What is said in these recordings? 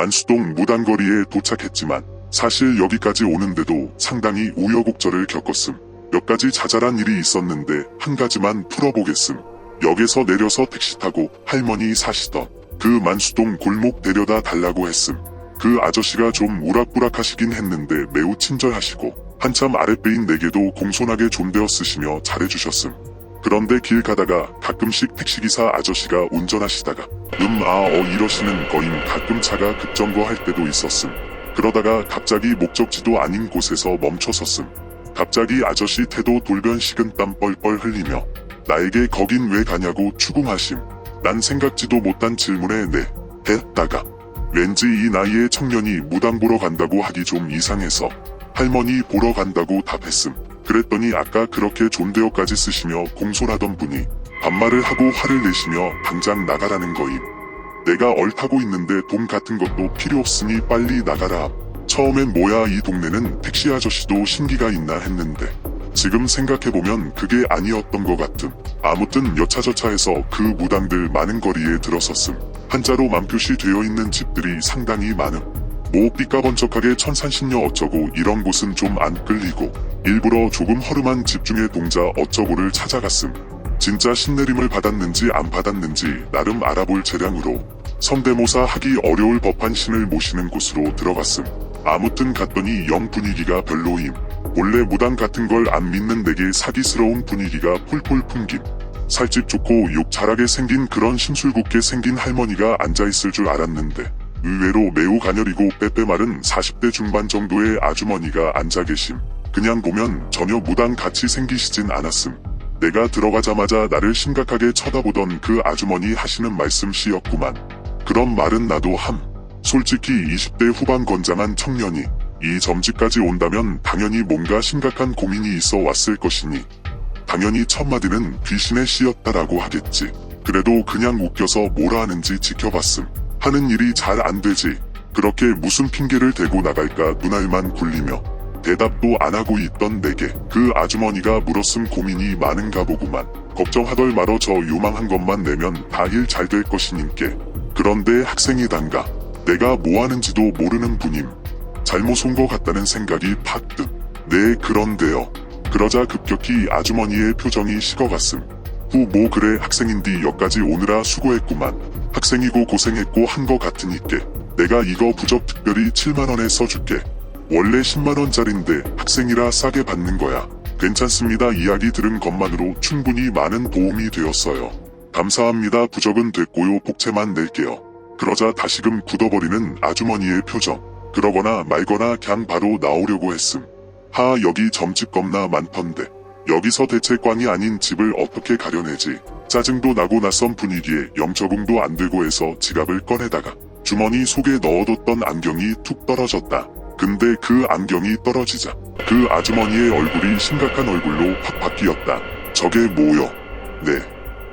만수동 무단거리에 도착했지만 사실 여기까지 오는데도 상당히 우여곡절을 겪었음. 몇 가지 자잘한 일이 있었는데 한 가지만 풀어보겠음. 역에서 내려서 택시 타고 할머니 사시던 그 만수동 골목 데려다 달라고 했음. 그 아저씨가 좀 우락부락하시긴 했는데 매우 친절하시고 한참 아랫배인 내게도 공손하게 존대어 쓰시며 잘해주셨음. 그런데 길 가다가 가끔씩 택시기사 아저씨가 운전하시다가 음 아 어 이러시는 거임 가끔 차가 급정거할 때도 있었음. 그러다가 갑자기 목적지도 아닌 곳에서 멈춰섰음. 갑자기 아저씨 태도 돌변 식은땀 뻘뻘 흘리며 나에게 거긴 왜 가냐고 추궁하심. 난 생각지도 못한 질문에 네 했다가 왠지 이 나이에 청년이 무당 보러 간다고 하기 좀 이상해서 할머니 보러 간다고 답했음. 그랬더니 아까 그렇게 존대어까지 쓰시며 공손하던 분이 반말을 하고 화를 내시며 당장 나가라는 거임. 내가 얼타고 있는데 돈 같은 것도 필요 없으니 빨리 나가라. 처음엔 뭐야 이 동네는 택시 아저씨도 신기가 있나 했는데 지금 생각해보면 그게 아니었던 것 같음. 아무튼 여차저차해서 그 무당들 많은 거리에 들어섰음. 한자로 만표시 되어 있는 집들이 상당히 많음. 뭐 삐까번쩍하게 천산신녀 어쩌고 이런 곳은 좀 안 끌리고 일부러 조금 허름한 집중의 동자 어쩌고를 찾아갔음. 진짜 신내림을 받았는지 안 받았는지 나름 알아볼 재량으로 성대모사 하기 어려울 법한 신을 모시는 곳으로 들어갔음. 아무튼 갔더니 영 분위기가 별로임. 원래 무당 같은 걸 안 믿는 내게 사기스러운 분위기가 폴폴 풍김. 살집 좋고 욕 잘하게 생긴 그런 심술궂게 생긴 할머니가 앉아있을 줄 알았는데 의외로 매우 가녀리고 빼빼 마른 40대 중반 정도의 아주머니가 앉아 계심. 그냥 보면 전혀 무당 같이 생기시진 않았음. 내가 들어가자마자 나를 심각하게 쳐다보던 그 아주머니 하시는 말씀씨였구만. 그런 말은 나도 함. 솔직히 20대 후반 건장한 청년이 이 점집까지 온다면 당연히 뭔가 심각한 고민이 있어 왔을 것이니 당연히 첫 마디는 귀신의 씨였다라고 하겠지. 그래도 그냥 웃겨서 뭐라 하는지 지켜봤음. 하는 일이 잘 안 되지. 그렇게 무슨 핑계를 대고 나갈까 눈알만 굴리며 대답도 안 하고 있던 내게 그 아주머니가 물었음 고민이 많은가 보구만. 걱정하덜 말어 저 요망한 것만 내면 다 일 잘 될 것이님께. 그런데 학생이단가. 내가 뭐 하는지도 모르는 분임. 잘못 온 것 같다는 생각이 팍 뜸. 네, 그런데요. 그러자 급격히 아주머니의 표정이 식어갔음. 후 뭐 그래 학생인디 여기까지 오느라 수고했구만. 학생이고 고생했고 한 거 같으니께. 내가 이거 부적 특별히 7만원에 써줄게. 원래 10만원짜린데 학생이라 싸게 받는 거야. 괜찮습니다. 이야기 들은 것만으로 충분히 많은 도움이 되었어요. 감사합니다. 부적은 됐고요. 복채만 낼게요. 그러자 다시금 굳어버리는 아주머니의 표정. 그러거나 말거나 그냥 바로 나오려고 했음. 하 여기 점집 겁나 많던데. 여기서 대체 꽝이 아닌 집을 어떻게 가려내지. 짜증도 나고 낯선 분위기에 영적응도 안 들고 해서 지갑을 꺼내다가 주머니 속에 넣어뒀던 안경이 툭 떨어졌다. 근데 그 안경이 떨어지자 그 아주머니의 얼굴이 심각한 얼굴로 확 바뀌었다. 저게 뭐여? 네.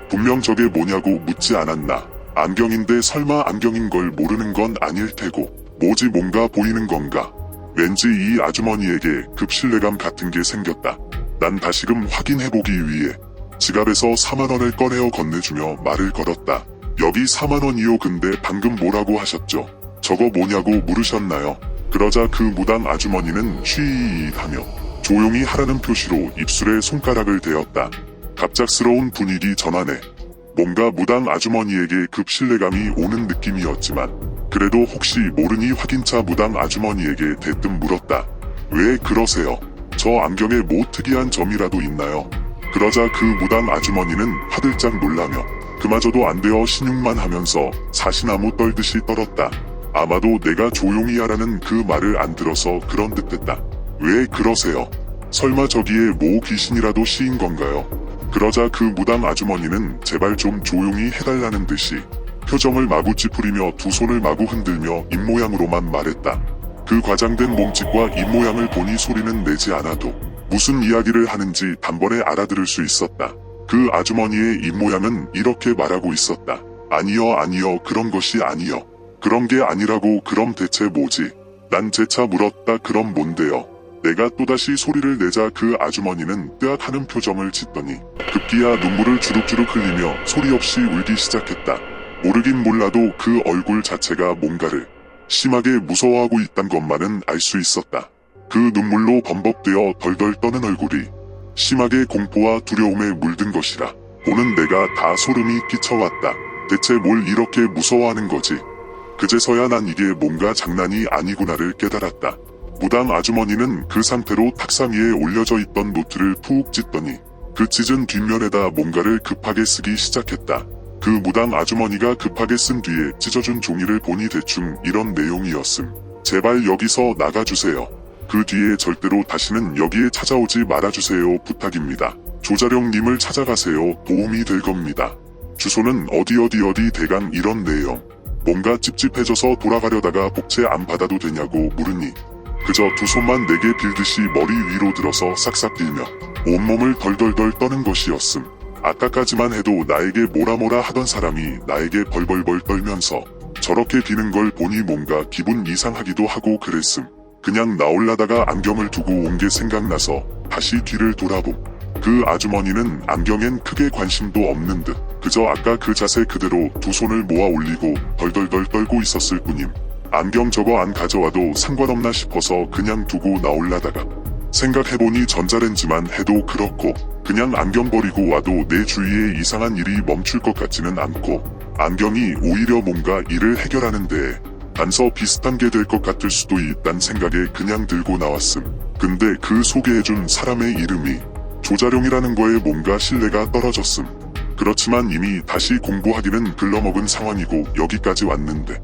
분명 저게 뭐냐고 묻지 않았나. 안경인데 설마 안경인 걸 모르는 건 아닐 테고 뭐지 뭔가 보이는 건가. 왠지 이 아주머니에게 급신뢰감 같은 게 생겼다. 난 다시금 확인해보기 위해 지갑에서 4만원을 꺼내어 건네주며 말을 걸었다. 여기 4만원이요 근데 방금 뭐라고 하셨죠? 저거 뭐냐고 물으셨나요? 그러자 그 무당 아주머니는 쉬하며 조용히 하라는 표시로 입술에 손가락을 대었다. 갑작스러운 분위기 전환에 뭔가 무당 아주머니에게 급 신뢰감이 오는 느낌이었지만 그래도 혹시 모르니 확인차 무당 아주머니에게 대뜸 물었다. 왜 그러세요? 저 안경에 뭐 특이한 점이라도 있나요? 그러자 그 무당 아주머니는 화들짝 놀라며 그마저도 안 되어 신용만 하면서 사시나무 떨듯이 떨었다. 아마도 내가 조용히 하라는 그 말을 안 들어서 그런 듯 했다. 왜 그러세요? 설마 저기에 모 귀신이라도 씌인 건가요? 그러자 그 무당 아주머니는 제발 좀 조용히 해달라는 듯이 표정을 마구 찌푸리며 두 손을 마구 흔들며 입모양으로만 말했다. 그 과장된 몸짓과 입모양을 보니 소리는 내지 않아도 무슨 이야기를 하는지 단번에 알아들을 수 있었다. 그 아주머니의 입모양은 이렇게 말하고 있었다. 아니요 아니요 그런 것이 아니요. 그런 게 아니라고 그럼 대체 뭐지? 난 재차 물었다 그럼 뭔데요? 내가 또다시 소리를 내자 그 아주머니는 뜨악하는 표정을 짓더니 급기야 눈물을 주룩주룩 흘리며 소리 없이 울기 시작했다. 모르긴 몰라도 그 얼굴 자체가 뭔가를 심하게 무서워하고 있단 것만은 알 수 있었다. 그 눈물로 범벅되어 덜덜 떠는 얼굴이 심하게 공포와 두려움에 물든 것이라 보는 내가 다 소름이 끼쳐왔다. 대체 뭘 이렇게 무서워하는 거지? 그제서야 난 이게 뭔가 장난이 아니구나를 깨달았다. 무당 아주머니는 그 상태로 탁상 위에 올려져 있던 노트를 푹 찢더니 그 찢은 뒷면에다 뭔가를 급하게 쓰기 시작했다. 그 무당 아주머니가 급하게 쓴 뒤에 찢어준 종이를 보니 대충 이런 내용이었음. 제발 여기서 나가주세요. 그 뒤에 절대로 다시는 여기에 찾아오지 말아주세요. 부탁입니다. 조자룡님을 찾아가세요. 도움이 될 겁니다. 주소는 어디 어디 어디 대강 이런 내용. 뭔가 찝찝해져서 돌아가려다가 복채 안 받아도 되냐고 물으니 그저 두 손만 내게 빌듯이 머리 위로 들어서 싹싹 빌며 온몸을 덜덜덜 떠는 것이었음. 아까까지만 해도 나에게 뭐라 뭐라 하던 사람이 나에게 벌벌벌 떨면서 저렇게 비는 걸 보니 뭔가 기분 이상하기도 하고 그랬음. 그냥 나올라다가 안경을 두고 온 게 생각나서 다시 뒤를 돌아봄. 그 아주머니는 안경엔 크게 관심도 없는 듯 그저 아까 그 자세 그대로 두 손을 모아 올리고 덜덜덜 떨고 있었을 뿐임. 안경 저거 안 가져와도 상관없나 싶어서 그냥 두고 나올라다가 생각해보니 전자레인지만 해도 그렇고 그냥 안경 버리고 와도 내 주위에 이상한 일이 멈출 것 같지는 않고 안경이 오히려 뭔가 일을 해결하는데 단서 비슷한 게 될 것 같을 수도 있단 생각에 그냥 들고 나왔음. 근데 그 소개해준 사람의 이름이 조자룡이라는 거에 뭔가 신뢰가 떨어졌음. 그렇지만 이미 다시 공부하기는 글러먹은 상황이고 여기까지 왔는데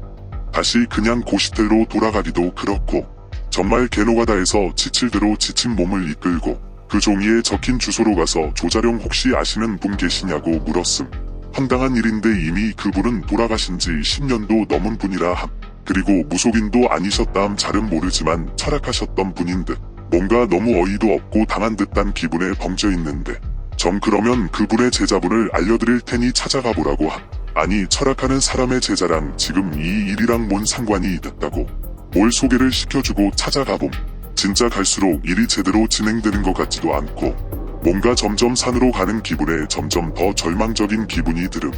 다시 그냥 고시텔로 돌아가기도 그렇고 정말 개노가다에서 지칠 대로 지친 몸을 이끌고 그 종이에 적힌 주소로 가서 조자룡 혹시 아시는 분 계시냐고 물었음. 황당한 일인데 이미 그분은 돌아가신 지 10년도 넘은 분이라 함. 그리고 무속인도 아니셨다함 잘은 모르지만 철학하셨던 분인 듯 뭔가 너무 어이도 없고 당한 듯한 기분에 벙져 있는데 정 그러면 그분의 제자분을 알려드릴 테니 찾아가 보라고 함. 아니 철학하는 사람의 제자랑 지금 이 일이랑 뭔 상관이 있다고 뭘 소개를 시켜주고 찾아가봄. 진짜 갈수록 일이 제대로 진행되는 것 같지도 않고 뭔가 점점 산으로 가는 기분에 점점 더 절망적인 기분이 들음.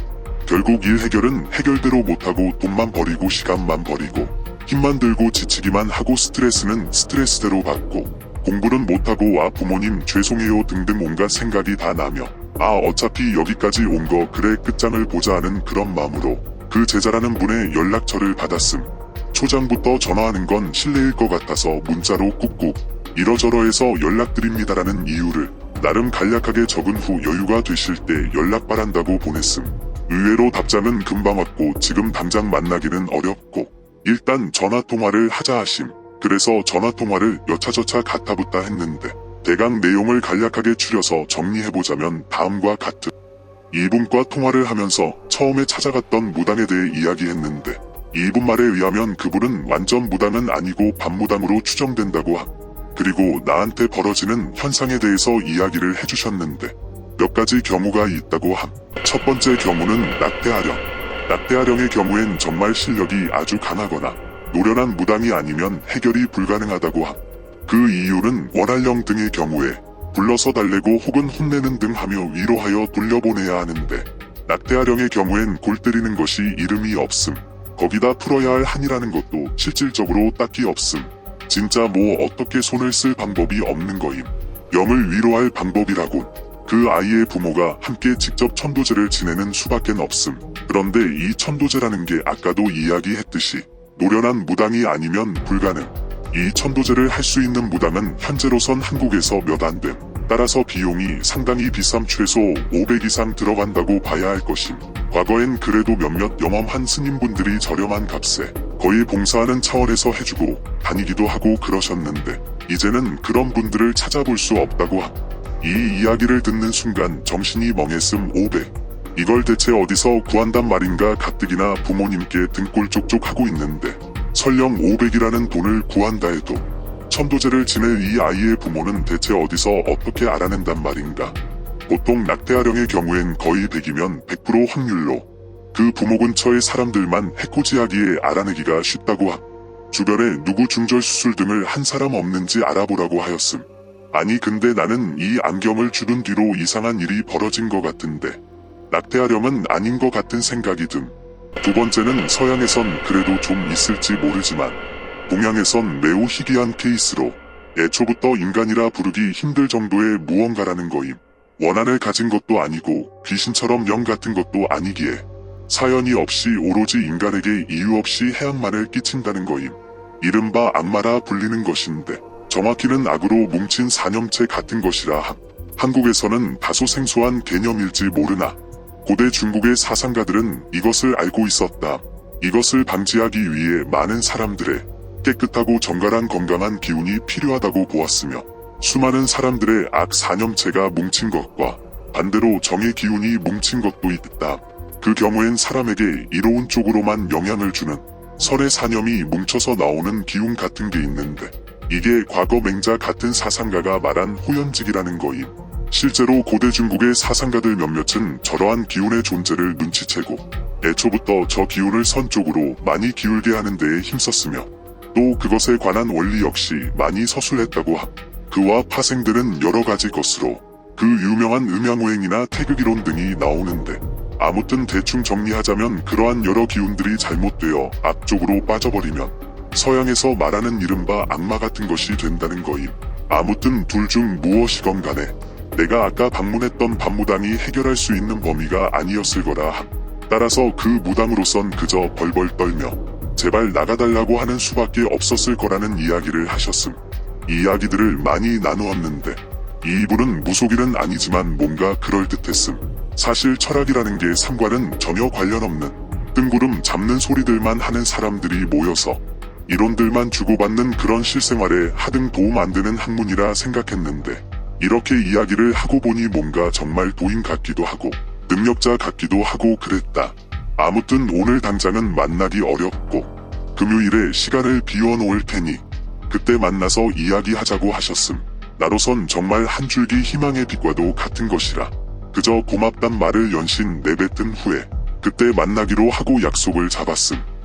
결국 일 해결은 해결대로 못하고 돈만 버리고 시간만 버리고 힘만 들고 지치기만 하고 스트레스는 스트레스대로 받고 공부는 못하고 와 부모님 죄송해요 등등 온갖 생각이 다 나며 아 어차피 여기까지 온 거 그래 끝장을 보자 하는 그런 마음으로 그 제자라는 분의 연락처를 받았음. 초장부터 전화하는 건 실례일 것 같아서 문자로 꾹꾹 이러저러해서 연락드립니다라는 이유를 나름 간략하게 적은 후 여유가 되실 때 연락 바란다고 보냈음. 의외로 답장은 금방 왔고 지금 당장 만나기는 어렵고 일단 전화통화를 하자 하심. 그래서 전화통화를 여차저차 가타붙다 했는데 대강 내용을 간략하게 추려서 정리해보자면 다음과 같은 이분과 통화를 하면서 처음에 찾아갔던 무당에 대해 이야기했는데 이분 말에 의하면 그분은 완전 무당은 아니고 반무당으로 추정된다고 함. 그리고 나한테 벌어지는 현상에 대해서 이야기를 해주셨는데 몇 가지 경우가 있다고 함. 첫 번째 경우는 낙태아령. 낙태아령의 경우엔 정말 실력이 아주 강하거나 노련한 무당이 아니면 해결이 불가능하다고 함. 그 이유는 원활령 등의 경우에 불러서 달래고 혹은 혼내는 등 하며 위로하여 돌려보내야 하는데 낙태아령의 경우엔 골 때리는 것이 이름이 없음. 거기다 풀어야 할 한이라는 것도 실질적으로 딱히 없음. 진짜 뭐 어떻게 손을 쓸 방법이 없는 거임. 영을 위로할 방법이라곤. 그 아이의 부모가 함께 직접 천도제를 지내는 수밖엔 없음. 그런데 이 천도제라는 게 아까도 이야기했듯이 노련한 무당이 아니면 불가능. 이 천도제를 할 수 있는 무당은 현재로선 한국에서 몇 안 됨. 따라서 비용이 상당히 비쌈 최소 500 이상 들어간다고 봐야 할 것임. 과거엔 그래도 몇몇 영험한 스님분들이 저렴한 값에 거의 봉사하는 차원에서 해주고 다니기도 하고 그러셨는데 이제는 그런 분들을 찾아볼 수 없다고 함. 이 이야기를 듣는 순간 정신이 멍했음 500. 이걸 대체 어디서 구한단 말인가 가뜩이나 부모님께 등골 쪽쪽 하고 있는데 설령 500이라는 돈을 구한다 해도 천도제를 지낼 이 아이의 부모는 대체 어디서 어떻게 알아낸단 말인가. 보통 낙태아령의 경우엔 거의 100이면 100% 확률로 그 부모 근처의 사람들만 해코지하기에 알아내기가 쉽다고 함. 주변에 누구 중절 수술 등을 한 사람 없는지 알아보라고 하였음. 아니 근데 나는 이 안경을 주른 뒤로 이상한 일이 벌어진 것 같은데 낙태아령은 아닌 것 같은 생각이 듦. 두 번째는 서양에선 그래도 좀 있을지 모르지만 동양에선 매우 희귀한 케이스로 애초부터 인간이라 부르기 힘들 정도의 무언가라는 거임. 원한을 가진 것도 아니고 귀신처럼 영 같은 것도 아니기에 사연이 없이 오로지 인간에게 이유 없이 해악만을 끼친다는 거임. 이른바 악마라 불리는 것인데 정확히는 악으로 뭉친 사념체 같은 것이라 함. 한국에서는 다소 생소한 개념일지 모르나 고대 중국의 사상가들은 이것을 알고 있었다. 이것을 방지하기 위해 많은 사람들의 깨끗하고 정갈한 건강한 기운이 필요하다고 보았으며 수많은 사람들의 악 사념체가 뭉친 것과 반대로 정의 기운이 뭉친 것도 있다. 그 경우엔 사람에게 이로운 쪽으로만 영향을 주는 설의 사념이 뭉쳐서 나오는 기운 같은 게 있는데 이게 과거 맹자 같은 사상가가 말한 호연직이라는 거임. 실제로 고대 중국의 사상가들 몇몇은 저러한 기운의 존재를 눈치채고 애초부터 저 기운을 선 쪽으로 많이 기울게 하는 데에 힘썼으며 또 그것에 관한 원리 역시 많이 서술했다고 함. 그와 파생되는 여러 가지 것으로 그 유명한 음양오행이나 태극이론 등이 나오는데 아무튼 대충 정리하자면 그러한 여러 기운들이 잘못되어 앞쪽으로 빠져버리면 서양에서 말하는 이른바 악마 같은 것이 된다는 거임. 아무튼 둘 중 무엇이건 간에 내가 아까 방문했던 반무당이 해결할 수 있는 범위가 아니었을 거라 함. 따라서 그 무당으로선 그저 벌벌 떨며 제발 나가달라고 하는 수밖에 없었을 거라는 이야기를 하셨음. 이야기들을 많이 나누었는데 이분은 무속일은 아니지만 뭔가 그럴듯했음. 사실 철학이라는 게 상과는 전혀 관련 없는 뜬구름 잡는 소리들만 하는 사람들이 모여서 이론들만 주고받는 그런 실생활에 하등 도움 안 되는 학문이라 생각했는데 이렇게 이야기를 하고 보니 뭔가 정말 도인 같기도 하고 능력자 같기도 하고 그랬다. 아무튼 오늘 당장은 만나기 어렵고 금요일에 시간을 비워 놓을 테니 그때 만나서 이야기하자고 하셨음. 나로선 정말 한 줄기 희망의 빛과도 같은 것이라 그저 고맙단 말을 연신 내뱉은 후에 그때 만나기로 하고 약속을 잡았음.